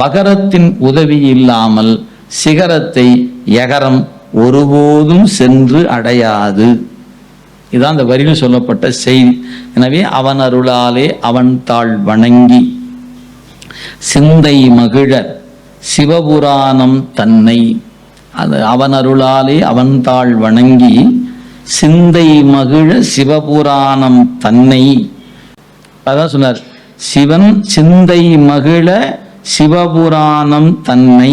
வகரத்தின் உதவி இல்லாமல் சிகரத்தை எகரம் ஒருபோதும் சென்று அடையாது. இதான் அந்த வரியில் சொல்லப்பட்ட செய்தி. எனவே அவன் அருளாலே அவன் தாள் வணங்கி சிந்தை மகிழ சிவபுராணம் தன்னை. அது அவன் அருளாலே அவன் தாள் வணங்கி சிந்தை மகிழ சிவபுராணம் தன்னை. அதான் சொன்னார். சிவன் சிந்தை மகிழ சிவபுராணம் தன்னை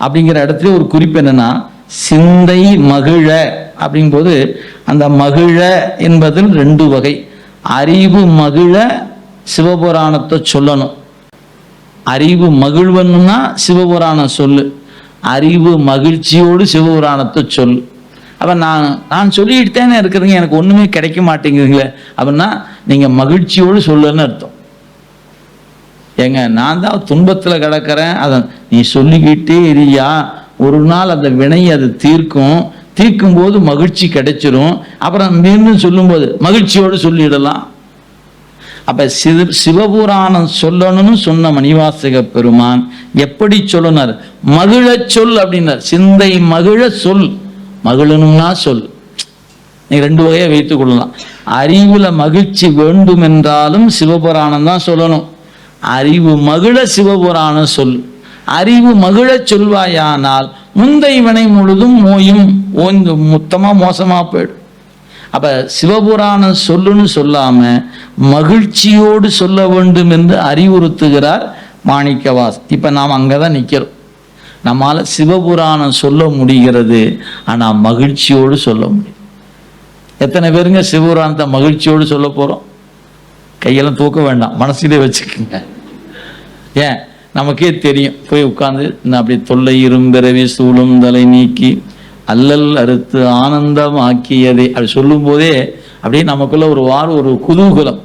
அப்படிங்கிற இடத்துல ஒரு குறிப்பு என்னன்னா சிந்தை மகிழ அப்படிங்கும்போது அந்த மகிழ என்பதில் ரெண்டு வகை. அறிவு மகிழ சிவபுராணத்தை சொல்லணும். அறிவு மகிழ்வன்னா சிவபுராணம் சொல்லு. அறிவு மகிழ்ச்சியோடு சிவபுராணத்தை சொல்லு. அப்போ நான் நான் சொல்லிட்டு தானே இருக்கிறேங்க எனக்கு ஒன்றுமே கிடைக்க மாட்டேங்குதுங்களே. அப்படின்னா நீங்கள் மகிழ்ச்சியோடு சொல்லுன்னு அர்த்தம். ஏங்க நான் தான் துன்பத்தில் கிடக்கிறேன். அதை நீ சொல்லிக்கிட்டே இரியா ஒரு நாள் அந்த வினை அது தீர்க்கும். தீர்க்கும் போது மகிழ்ச்சி கிடைச்சிரும். அப்புறம் மீண்டும் சொல்லும்போது மகிழ்ச்சியோடு சொல்லிடலாம். அப்போ சிவ சிவபுராணம் சொல்லணும்னு சொன்ன மணிவாசக பெருமான் எப்படி சொல்லனார்? மகிழச் சொல் அப்படின்னார். சிந்தை மகிழ சொல். மகிழணும்னா சொல். நீ ரெண்டு வகையை வைத்துக் கொள்ளலாம். அறிவுல மகிழ்ச்சி வேண்டும் என்றாலும் சிவபுராணம் தான் சொல்லணும். அறிவு மகிழ சிவபுராண சொல். அறிவு மகிழச் சொல்வாயானால் முந்தை வினை முழுதும் மோயும் ஓய்ந்து மொத்தமா மோசமா போயிடும். அப்ப சிவபுராணம் சொல்லுன்னு சொல்லாம மகிழ்ச்சியோடு சொல்ல வேண்டும் என்று அறிவுறுத்துகிறார் மாணிக்கவாஸ் இப்ப நாம் அங்கதான் நிக்கிறோம். நம்மால சிவபுராணம் சொல்ல முடிகிறது ஆனா மகிழ்ச்சியோடு சொல்ல முடியும். எத்தனை பேருங்க சிவபுராணத்தை மகிழ்ச்சியோடு சொல்ல போறோம்? கையெல்லாம் தூக்க வேண்டாம் மனசுலேயே வச்சுக்கோங்க. ஏன்? நமக்கே தெரியும். போய் உட்காந்து நான் அப்படி தொல்லை இரும்பிறவி சூழும் தலை நீக்கி அல்லல் அறுத்து ஆனந்தம் ஆக்கியதே அப்படி சொல்லும் போதே அப்படியே நமக்குள்ள ஒரு வார ஒரு குதூகலம்.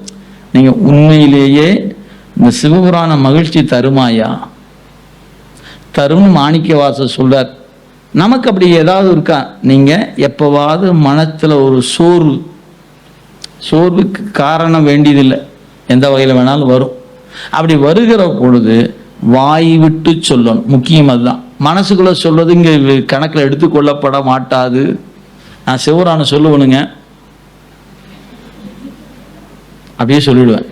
நீங்க உண்மையிலேயே இந்த சிவபுராண மகிழ்ச்சி தருமாயா தரும் மாணிக்கவாசர் சொல்றார். நமக்கு அப்படி ஏதாவது இருக்கா? நீங்க எப்பவாவது மனத்துல ஒரு சோர்வு சோர்வுக்கு காரணம் வேண்டியதில்லை. எந்த வகையில் வேணாலும் வரும். அப்படி வருகிற பொழுது வாய் விட்டு சொல்லணும். முக்கியம் அதுதான். மனசுக்குள்ள சொல்றது இங்க கணக்கில் எடுத்துக்கொள்ளப்பட மாட்டாது. நான் சிவரான சொல்லுவனுங்க. அப்படியே சொல்லிடுவேன்.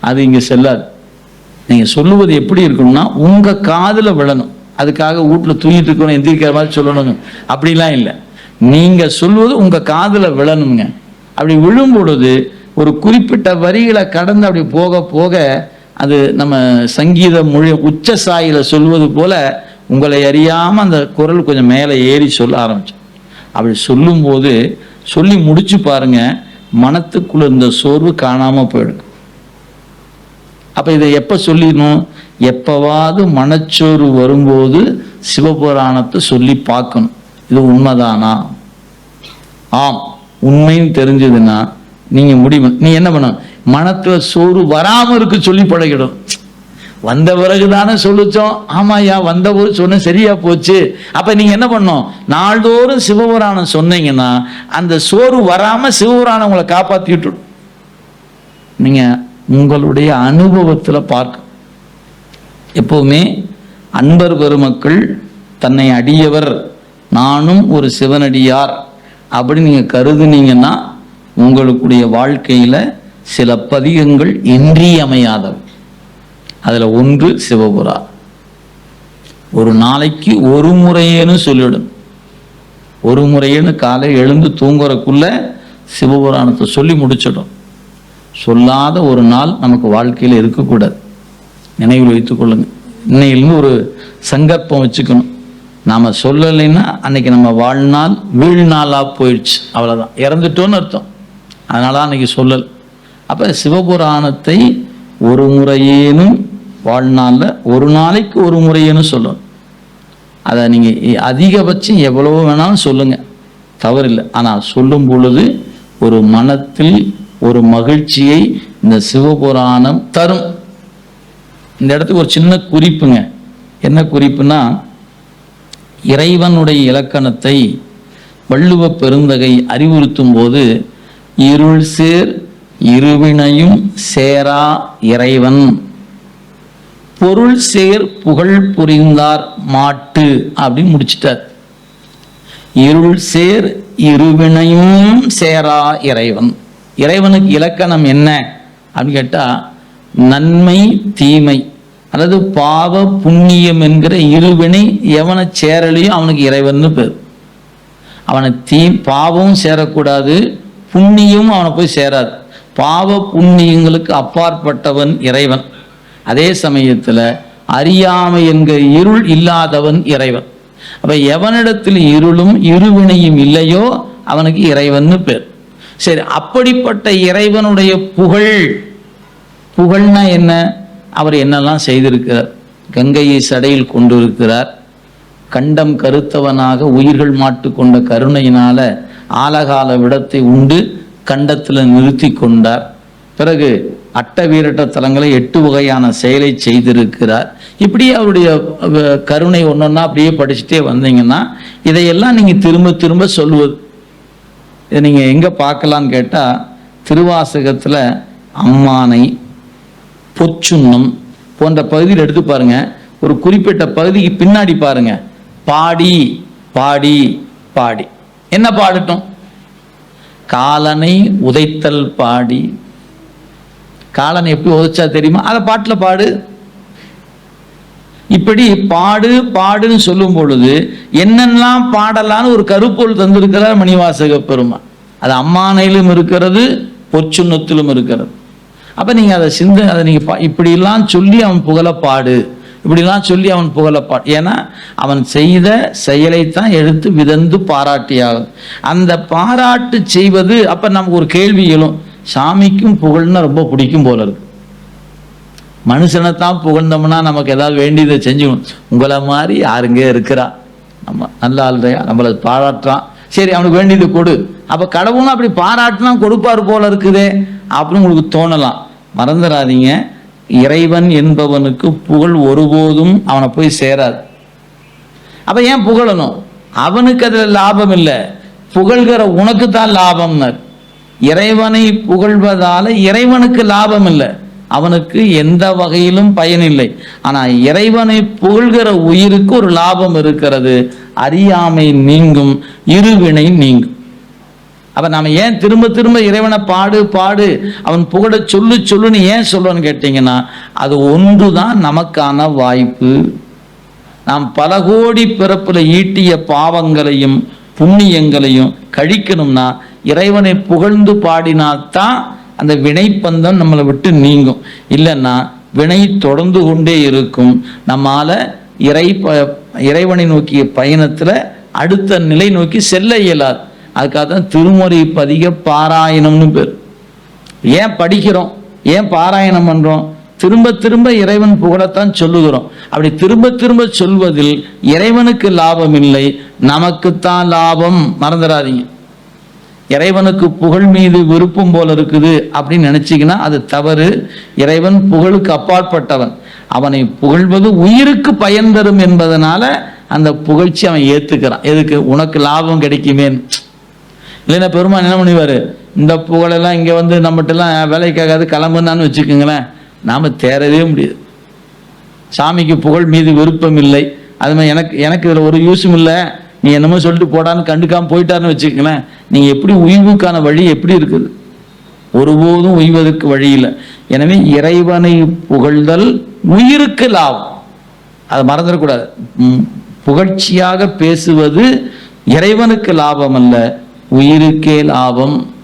அது இங்க செல்லாது. நீங்க சொல்லுவது எப்படி இருக்கணும்னா உங்க காதில் விழணும். அதுக்காக வீட்டில் தூங்கிட்டு இருக்கணும் எந்திரிக்கிற மாதிரி சொல்லணுங்க. அப்படிலாம் இல்லை. நீங்க சொல்வது உங்க காதில் விழணுங்க. அப்படி விழும் பொழுது ஒரு குறிப்பிட்ட வரிகளை கடந்து அப்படி போக போக அது நம்ம சங்கீத மொழி உச்ச சாயில சொல்வது போல உங்களை அறியாம அந்த குரல் கொஞ்சம் மேலே ஏறி சொல்ல ஆரம்பிச்சோம். அப்படி சொல்லும்போது சொல்லி முடிச்சு பாருங்க மனத்துக்குள்ள இந்த சோர்வு காணாம போயிடும். அப்ப இதை எப்ப சொல்லிடணும்? எப்பவாவது மனச்சோர்வு வரும்போது சிவபுராணத்தை சொல்லி பார்க்கணும். இது உண்மைதானா? ஆம். உண்மைன்னு தெரிஞ்சதுன்னா நீங்க முடிவு நீ என்ன பண்ணணும்? மனத்துல சோறு வராம இருக்க சொல்லி பழகிடும். வந்த பிறகு தானே சொல்லிச்சோம். ஆமாய்யா வந்த போது சொன்ன சரியா போச்சு. அப்ப நீங்க என்ன பண்ணும் நாள்தோறும் சிவபுராணம் சொன்னீங்கன்னா அந்த சோறு வராம சிவபுராணம் உங்களை காப்பாத்தி விட்டுடும். நீங்க உங்களுடைய அனுபவத்துல பார்க்க. எப்பவுமே அன்பர் பெருமக்கள் தன்னை அடியவர் நானும் ஒரு சிவனடியார் அப்படி நீங்க கருதுனீங்கன்னா உங்களுடைய வாழ்க்கையில சில பதிகங்கள் இன்றியமையாதவை. அதில் ஒன்று சிவபுரா. ஒரு நாளைக்கு ஒரு முறையேன்னு சொல்லிவிடும் ஒரு முறையேன்னு காலை எழுந்து தூங்குறக்குள்ள சிவபுராணத்தை சொல்லி முடிச்சிடும். சொல்லாத ஒரு நாள் நமக்கு வாழ்க்கையில் இருக்கக்கூடாது. நினைவில் வைத்துக்கொள்ளுங்க இன்னையிலிருந்து ஒரு சங்கற்பம் வச்சுக்கணும். நாம் சொல்லலைன்னா அன்னைக்கு நம்ம வாழ்நாள் வீழ்நாளாக போயிடுச்சு. அவ்வளோதான் இறந்துட்டோன்னு அர்த்தம். அதனால தான் அன்னைக்கு சொல்லல். அப்ப சிவபுராணத்தை ஒரு முறையேனும் வாழ்நாளில் ஒரு நாளைக்கு ஒரு முறையேனும் சொல்லணும். அதை நீங்க அதிகபட்சம் எவ்வளவு வேணாலும் சொல்லுங்க. தவறில்லை. ஆனால் சொல்லும் பொழுது ஒரு மனத்தில் ஒரு மகிழ்ச்சியை இந்த சிவபுராணம் தரும். இந்த இடத்துக்கு ஒரு சின்ன குறிப்புங்க. என்ன குறிப்புனா இறைவனுடைய இலக்கணத்தை வள்ளுவ பெருந்தகை அறிவுறுத்தும் போது இருள் சேர் இருவினையும் சேரா இறைவன். பொருள் சேர் புகழ் புரிந்தார் மாட்டு அப்படின்னு முடிச்சிட்டார். இருள் சேர் இருவினையும் சேரா இறைவன். இறைவனுக்கு இலக்கணம் என்ன அப்படின்னு கேட்டா நன்மை தீமை. அதாவது பாவ புண்ணியம் என்கிற இருவினை எவனை சேரலையோ அவனுக்கு இறைவன் பேர். அவனை தீ பாவமும் சேரக்கூடாது புண்ணியமும் அவனை போய் சேராது. பாவ புண்ணியங்களுக்கு அப்பாற்பட்டவன் இறைவன். அதே சமயத்தில் அறியாமை என்கிற இருள் இல்லாதவன் இறைவன். அப்ப எவனிடத்தில் இருளும் இருவினையும் இல்லையோ அவனுக்கு இறைவன் பேர். சரி அப்படிப்பட்ட இறைவனுடைய புகழ் புகழ்னா என்ன? அவர் என்னெல்லாம் செய்திருக்கிறார்? கங்கையை சடையில் கொண்டிருக்கிறார். கண்டம் கருத்தவனாக உயிர்கள் மாட்டு கொண்ட கருணையினால ஆலகால விடத்தை உண்டு. கண்டத்தில் நிறுத்தி கொண்டார். பிறகு அட்ட வீரட்ட தலங்களை எட்டு வகையான செயலை செய்திருக்கிறார். இப்படி அவருடைய கருணை ஒன்னொன்னா அப்படியே படிச்சுட்டே வந்தீங்கன்னா இதையெல்லாம் நீங்கள் திரும்ப திரும்ப சொல்லுவது இதை நீங்கள் எங்கே பார்க்கலான்னு கேட்டால் திருவாசகத்தில் அம்மானை பொச்சுண்ணம் போன்ற பகுதியில் எடுத்து பாருங்கள் ஒரு குறிப்பிட்ட பகுதிக்கு பின்னாடி பாருங்கள் பாடி பாடி பாடி. என்ன பாடட்டும்? காலனை உதைத்தல் பாடி. காலனை எப்படி உதைச்சா தெரியுமா? அதை பாட்டில் பாடு. இப்படி பாடு பாடுன்னு சொல்லும் பொழுது என்னெல்லாம் பாடலான்னு ஒரு கருப்பொருள் தந்திருக்கிறார் மணிவாசக பெருமான். அது அம்மானையிலும் இருக்கிறது பொச்சுண்ணத்திலும் இருக்கிறது. அப்போ நீங்கள் அதை சிந்த அதை நீங்கள் பா- சொல்லி அவன் புகழ பாடு. இப்படிலாம் சொல்லி அவன் புகழ ஏன்னா அவன் செய்த செயலைத்தான் எடுத்து விதந்து பாராட்டியாகும் அந்த பாராட்டு செய்வது அப்ப நமக்கு ஒரு கேள்வி எழும். சாமிக்கும் புகழ்னா ரொம்ப பிடிக்கும் போல இருக்கு. மனுஷனைத்தான் புகழ்ந்தோம்னா நமக்கு ஏதாவது வேண்டியதை செஞ்சுக்கணும். உங்களை மாதிரி யாருங்க இருக்கிறா? நம்ம நல்ல ஆள்றையா நம்மளை பாராட்டுறான். சரி அவனுக்கு வேண்டியது கொடு. அப்ப கடவுளும் அப்படி பாராட்டினா கொடுப்பார் போல இருக்குதே அப்படின்னு உங்களுக்கு தோணலாம். மறந்துடாதீங்க. இறைவன் என்பவனுக்கு புகழ் ஒருபோதும் அவனை போய் சேராது. அப்ப ஏன் புகழணும்? அவனுக்கு அதுல லாபம் இல்லை. புகழ்கிற உனக்கு தான் லாபம்னர். இறைவனை புகழ்வதால இறைவனுக்கு லாபம் இல்லை. அவனுக்கு எந்த வகையிலும் பயனில்லை ஆனா இறைவனை புகழ்கிற உயிருக்கு ஒரு லாபம் இருக்கிறது. அறியாமை நீங்கும் இருவினை நீங்கும். அப்போ நாம் ஏன் திரும்ப திரும்ப இறைவனை பாடு பாடு அவன் புகழ சொல்லு சொல்லுன்னு ஏன் சொல்லுன்னு கேட்டிங்கன்னா அது ஒன்று தான் நமக்கான வாய்ப்பு. நாம் பல கோடி பிறப்பில் ஈட்டிய பாவங்களையும் புண்ணியங்களையும் கழிக்கணும்னா இறைவனை புகழ்ந்து பாடினால்தான் அந்த வினைப்பந்தம் நம்மளை விட்டு நீங்கும். இல்லைன்னா வினை தொடர்ந்து கொண்டே இருக்கும். நம்மால இறை ப- இறைவனை நோக்கிய பயணத்தில் அடுத்த நிலை நோக்கி செல்ல இயலாது. அதுக்காக தான் திருமுறை பதிக பாராயணம்னு பேர். ஏன் படிக்கிறோம்? ஏன் பாராயணம் பண்ணுறோம் திரும்ப திரும்ப இறைவன் புகழத்தான் சொல்லுகிறோம். அப்படி திரும்ப திரும்ப சொல்வதில் இறைவனுக்கு லாபம் இல்லை நமக்குத்தான் லாபம். மறந்துடாதீங்க. இறைவனுக்கு புகழ் மீது விருப்பம் போல இருக்குது அப்படின்னு நினைச்சிங்கன்னா அது தவறு. இறைவன் புகழுக்கு அப்பாற்பட்டவன். அவனை புகழ்வது உயிருக்கு பயன் தரும் என்பதனால அந்த புகழ்ச்சி அவன் ஏத்துக்கிறான். எதுக்கு? உனக்கு லாபம் கிடைக்குமேன்னு. இல்லைன்னா பெருமான் என்ன பண்ணுவார்? இந்த புகழெல்லாம் இங்கே வந்து நம்மகிட்டலாம் வேலைக்காகாது கிளம்புனான்னு வச்சுக்கோங்களேன். நாம் தேரவே முடியாது. சாமிக்கு புகழ் மீது விருப்பம் இல்லை. அது மாதிரி எனக்கு எனக்கு இதில் ஒரு யூஸும் இல்லை. நீ என்னமோ சொல்லிட்டு போடான்னு கண்டுக்காமல் போயிட்டாருன்னு வச்சுக்கோங்களேன். நீங்கள் எப்படி உய்வுக்கான வழி எப்படி இருக்குது? ஒருபோதும் உய்வதற்கு வழி இல்லை. எனவே இறைவனை புகழ்தல் உயிருக்கு லாபம். அதை மறந்துடக்கூடாது. புகழ்ச்சியாக பேசுவது இறைவனுக்கு லாபம் அல்ல. உயிருக்கே லாபம்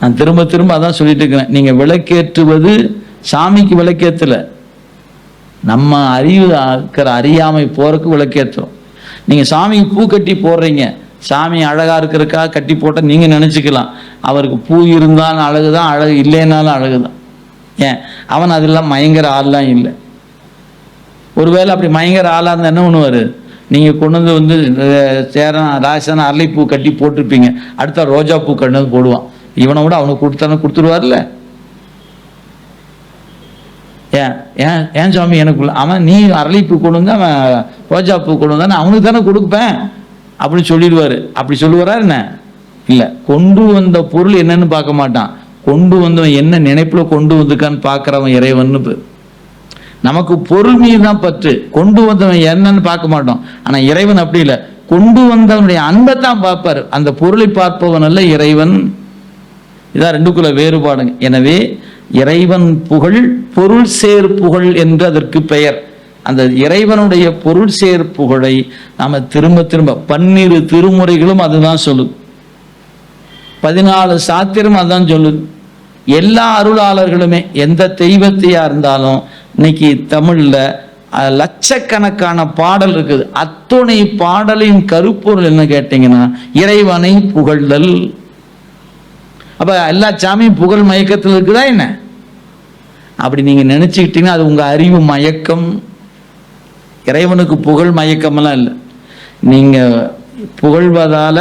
நான் திரும்ப திரும்ப அதான் சொல்லிட்டு இருக்கிறேன். நீங்க விளக்கேற்றுவது சாமிக்கு விளக்கேற்றல. நம்ம அறிவு இருக்கிற அறியாமை போறதுக்கு விளக்கேற்றுறோம் நீங்க சாமிக்கு பூ கட்டி போடுறீங்க. சாமி அழகா இருக்கிறக்கா கட்டி போட்டால் நீங்க நினைச்சுக்கலாம். அவருக்கு பூ இருந்தாலும் அழகுதான் அழகு இல்லைனாலும் அழகுதான். ஏன்? அவன் அதெல்லாம் மயங்கர ஆள்லாம் இல்லை. ஒருவேளை அப்படி மயங்கர ஆளா இருந்தா என்ன பண்ணுவாரு? நீங்கள் கொண்டு வந்து வந்து சேரன் ராசன் அரளிப்பூ கட்டி போட்டிருப்பீங்க. அடுத்த ரோஜா பூ கண்டு வந்து போடுவான். இவனை விட அவனுக்கு கொடுத்தானு கொடுத்துருவார்ல? ஏன் ஏன் ஏன் சுவாமி எனக்குள்ள? அவன் நீ அரளிப்பூ கொண்டு வந்து அவன் ரோஜா பூ கொண்டு வந்தானே அவனுக்கு தானே கொடுப்பேன். அப்படின்னு சொல்லிடுவாரு. அப்படி சொல்லுவாரா என்ன? இல்லை. கொண்டு வந்த பொருள் என்னன்னு பார்க்க மாட்டான். கொண்டு வந்தவன் என்ன நினைப்பில் கொண்டு வந்திருக்கான்னு பார்க்குறவன் இறைவன்னு நமக்கு பொருள் மீது தான் பற்று. கொண்டு வந்தவன் என்னன்னு பார்க்க மாட்டோம். ஆனா இறைவன் அப்படி இல்லை. கொண்டு வந்தவனுடைய அன்பை தான் பார்ப்பார். அந்த பொருளை பார்ப்பவன் அல்ல இறைவன். இதான் ரெண்டுக்குள்ள வேறுபாடுங்க. எனவே இறைவன் புகழ் பொருள் சேர் புகழ் என்று அதற்கு பெயர். அந்த இறைவனுடைய பொருள் சேர் புகழை நாம திரும்ப திரும்ப பன்னிரு திருமுறைகளும் அதுதான் சொல்லுது. பதினாலு சாத்திரம் அதுதான் சொல்லுது. எல்லா அருளாளர்களுமே எந்த தெய்வத்தையா இருந்தாலும் இன்னைக்கு தமிழில் லட்சக்கணக்கான பாடல் இருக்குது. அத்துணை பாடலின் கருப்பொருள் என்ன கேட்டீங்கன்னா இறைவனை புகழ்தல். அப்ப எல்லா சாமியும் புகழ் மயக்கத்தில் இருக்குதா என்ன? அப்படி நீங்க நினைச்சுக்கிட்டீங்கன்னா அது உங்க அறிவு மயக்கம். இறைவனுக்கு புகழ் மயக்கமெல்லாம் இல்லை. நீங்க புகழ்வதால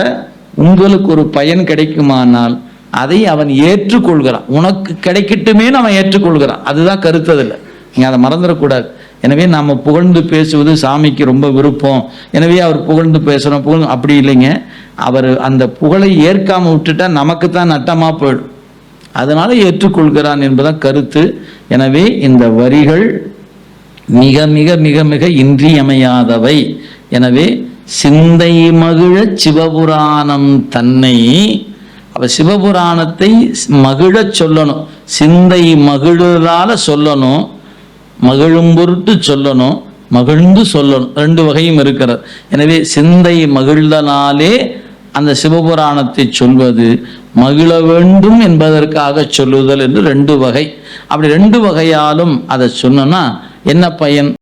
உங்களுக்கு ஒரு பயன் கிடைக்குமானால் அதை அவன் ஏற்றுக்கொள்கிறான். உனக்கு கிடைக்கட்டுமே அவன் ஏற்றுக்கொள்கிறான். அதுதான் கருத்ததில்லை நீங்கள் அதை மறந்துடக்கூடாது. எனவே நாம் புகழ்ந்து பேசுவது சாமிக்கு ரொம்ப விருப்பம். எனவே அவர் புகழ்ந்து பேசுகிறோம் புகழ் அப்படி இல்லைங்க. அவர் அந்த புகழை ஏற்காமல் விட்டுட்டா நமக்கு தான் நட்டமாக போயிடும். அதனால் ஏற்றுக்கொள்கிறான் என்பதான் கருத்து. எனவே இந்த வரிகள் மிக மிக மிக மிக இன்றியமையாதவை. எனவே சிந்தை மகிழ சிவபுராணம் தன்னை அப்ப சிவபுராணத்தை மகிழச் சொல்லணும். சிந்தை மகிழுதால சொல்லணும். மகிழும் பொருட்டு சொல்லணும் மகிழ்ந்து சொல்லணும். ரெண்டு வகையும் இருக்கிறது. எனவே சிந்தை மகிழ்தனாலே அந்த சிவபுராணத்தை சொல்வது மகிழ வேண்டும் என்பதற்காக சொல்லுதல் என்று ரெண்டு வகை. அப்படி ரெண்டு வகையாலும் அதை சொன்னோன்னா என்ன பயன்?